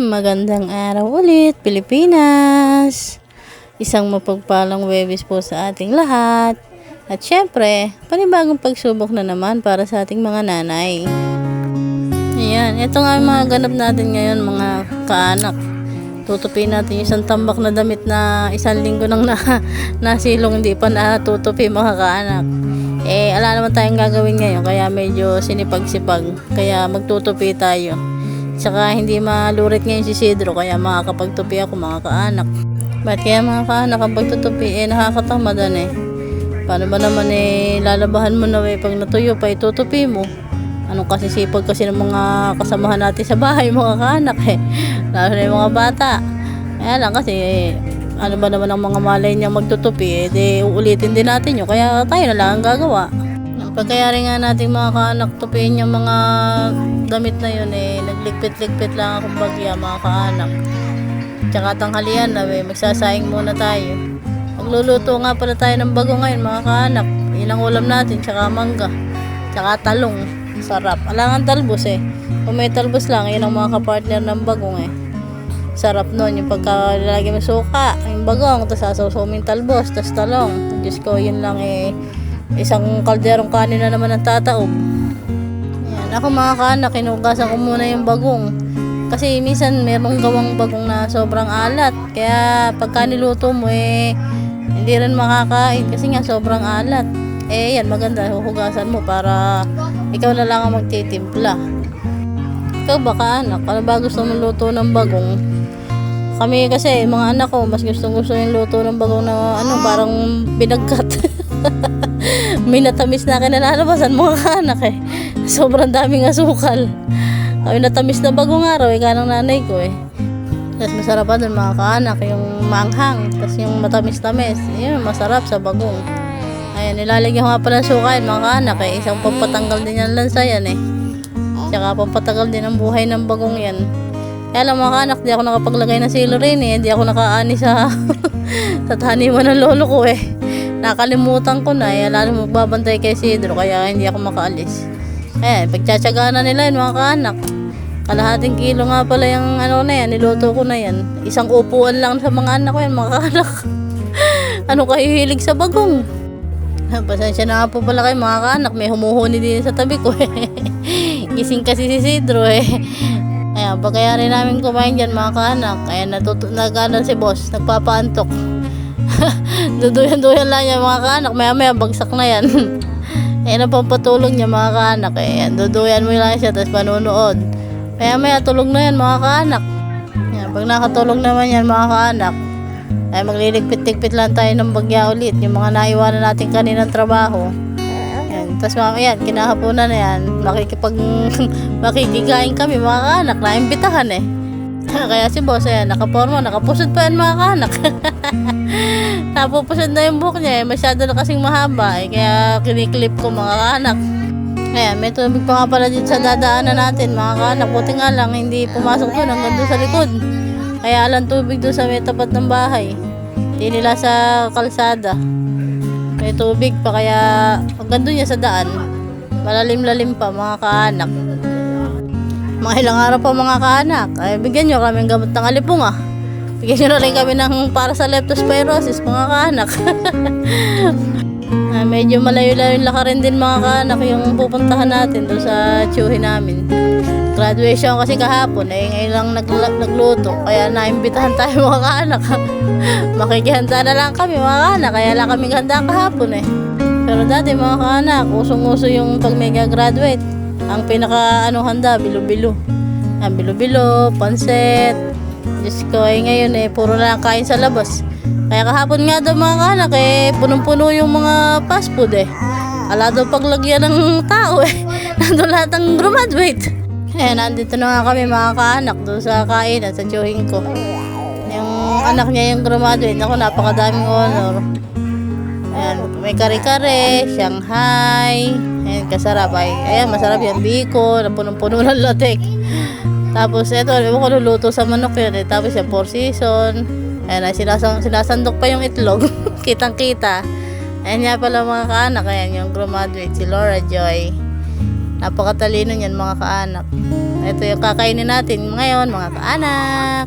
Magandang araw ulit, Pilipinas! Isang mapagpalang webis po sa ating lahat. At syempre, panibagong pagsubok na naman para sa ating mga nanay. Ayan, ito nga ang mga ganap natin ngayon mga kaanak. Tutupin natin yung isang tambak na damit na isang linggo nang na, nasilong hindi pa natutupi mga kaanak. Eh, ala naman tayong gagawin ngayon kaya medyo sinipag-sipag. Kaya magtutupi tayo. Tsaka hindi malurit ngayon si Sidro kaya makakapagtupi ako mga kaanak. Ba't kaya mga kaanak ang pagtutupi eh nakakatamadan eh. Paano ba naman eh lalabahan mo na eh pag natuyo pa itutupi mo. Anong kasi sipag kasi ng mga kasamahan natin sa bahay mga kaanak eh. Lalo na yung mga bata. Kaya lang kasi eh, ano ba naman ang mga malay niya magtutupi eh di uulitin din natin yun. Kaya tayo na lang ang gagawa. Pagkayari nga natin mga kaanak tupiin yung mga damit na yun eh nagligpit-ligpit lang akong bagya mga kaanak. Tsaka tanghalian na eh, magsasaing muna tayo. Magluluto nga pala tayo ng bago ngayon mga kaanak. Yun ang ulam natin, tsaka mangga. Tsaka talong. Sarap. Alangan talbos eh. Kung may talbos lang, yun ang mga kapartner ng bagong eh. Sarap nun, yung pagka lalagyan mo suka, yung bagong, tapos sasaw mo yung talbos, tapos talong. Diyos ko, yun lang eh. Isang kalderong kanin na naman ang tataob. Yan. Ako mga kaanak, kinugasan ko muna yung bagong. Kasi minsan merong gawang bagong na sobrang alat. Kaya pagka niluto mo eh, hindi rin makakain kasi nga sobrang alat. Eh yan, maganda, huhugasan mo para ikaw na lang ang magtitimpla. Ikaw baka anak, ano ba gusto mong luto ng bagong? Kami kasi, mga anak ko, mas gusto gusto yung luto ng bagong na ano, parang binagkat. May natamis na kinalalabasan mga anak eh. Sobrang daming asukal. Kami natamis na bagong araw eh, kanang nanay ko eh. Tapos masarap pa dun mga kaanak, yung manghang, tapos yung matamis-tamis. Yun, masarap sa bagong. Ayan, nilalagyan ko nga pala ng suka yun, mga kaanak eh. Isang pampatanggal din yung lansa yan eh. Tsaka pampatanggal din ang buhay ng bagong yan. Kaya lang mga kaanak, di ako nakapaglagay ng celery eh. Di ako nakaani sa, sa taniman ng lolo ko eh. Nakalimutan ko na eh. Lalo magbabantay kay Sidro, kaya hindi ako makaalis. Ayan, pagtsatsagaan na nila yun mga kaanak. Kalahating kilo nga pala yung ano na yan, niluto ko na yan. Isang upuan lang sa mga anak ko yan, mga anak. ano kayo hilig sa bagong? Pasensya na nga po pala kayo mga kaanak, may humuhuni din sa tabi ko eh. Gising kasi si Sidro eh. Ayan, pagkayari namin kumain dyan mga kaanak, ayan, natuto, nagana si boss, nagpapaantok. Duduyan-duyan lang yan mga kaanak, maya maya bagsak na yan. Ayan ang pampatulog niya mga kaanak. Ayan, duduyan mo lang siya, tapos panunood. Maya maya tulog na yan mga kaanak. Yan, pag nakatulog naman yan mga kaanak, ay magliligpit-ligpit lang tayo ng bagya ulit. Yung mga naiwanan natin kaninang trabaho. Yan, tapos mga yan, kinahaponan na yan. Makikipag, makikigain kami mga kaanak, naimbitahan eh. Kaya si boss ayan, nakaporma, nakapusod pa yan mga kaanak. Napupusod na yung buhok niya eh, masyado na kasing mahaba eh, kaya kiniklip ko mga kaanak. Ayan, may tubig pa nga pala dito sa dadaanan natin, mga kaanak. Buti nga lang, hindi pumasok doon hanggang doon sa likod. Kaya alang tubig doon sa may tapat ng bahay. Hindi nila sa kalsada. May tubig pa, kaya hanggang doon niya sa daan. Malalim-lalim pa, mga kaanak. Mga ilang araw pa mga kaanak. Ay, bigyan nyo kami ng gamot ng alipong ah. Bigyan nyo na rin kami ng para sa leptospirosis, mga kaanak. Ah, medyo malayo-layo yung lakarin din mga kaanak yung pupuntahan natin doon sa tiyuhin namin. Graduation kasi kahapon, eh ngayon lang nagla- nagluto. Kaya naimbitahan tayo mga kaanak. Makikihanda na lang kami mga kaanak, kaya lang kami handa kahapon eh. Pero dati mga kaanak, usong-uso yung pag mega graduate. Ang pinaka ano handa, bilo-bilo. Ang bilo-bilo, panset. Diyos ko, eh ngayon eh, puro na lang kain sa labas. Kaya kahapon nga daw mga kanak eh, punong-puno yung mga fast food eh. Ala daw paglagyan ng tao eh. Nandun lahat ng graduate. Kaya nandito na nga kami mga kaanak doon sa kainan sa tiyuhin ko. Yung anak niya yung graduate, ako napakadaming honor. Ayan, may kare-kare, Shanghai, ayan, kasarap ay, ayan, masarap yan, biko, na punong-puno ng latek. Tapos, eto, ewan ko luluto sa manok yun eh. Tapos, yung four season, ayan, ay, sinasang, sinasandok pa yung itlog, kitang-kita. Ayan nga pala mga kaanak, ayan, yung graduate, si Laura Joy. Napakatalino niyan mga kaanak. ito yung kakainin natin ngayon, mga kaanak.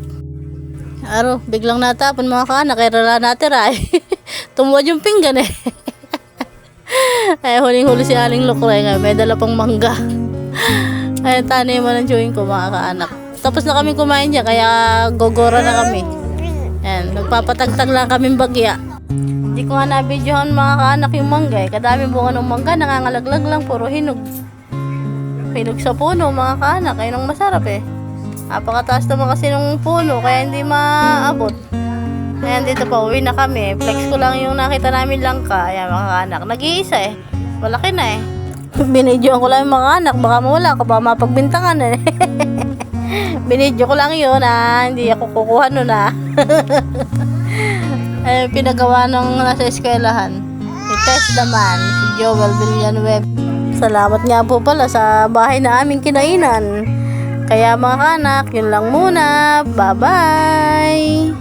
Aro, biglang natapon mga kaanak, kaya rala natira eh. Tumuwad yung pinggan eh. Ay, huling-huli si Aling Lukray nga, may dala pang mangga. Ay, mo ng chewing ko mga kaanak. Tapos na kami kumain dyan, kaya gogora na kami. Yan, nagpapatagtag lang kaming bagya. Hindi ko nga nabidyohan mga kaanak yung mangga eh. Kadami bunga ng mangga, nangangalaglag lang, puro hinog. Hinog sa puno mga kaanak, ayun ang masarap eh. Napakataas naman kasi ng puno, kaya hindi maabot. Ayan, dito pa, uwi na kami. Flex ko lang yung nakita namin langka. Ayan, mga kaanak. Nag-iisa eh. Malaki na eh. Binidyoan ko lang yung mga anak. Baka mawala ka, baka mapagbintangan eh. Binidyo ko lang yun ah. Hindi ako kukuha nun ah. Ayun, pinagawa nung nasa eskwelahan. Si Tess naman, si Joel Villanueva. Salamat nga po pala sa bahay na aming kinainan. Kaya mga anak, yun lang muna. Bye-bye!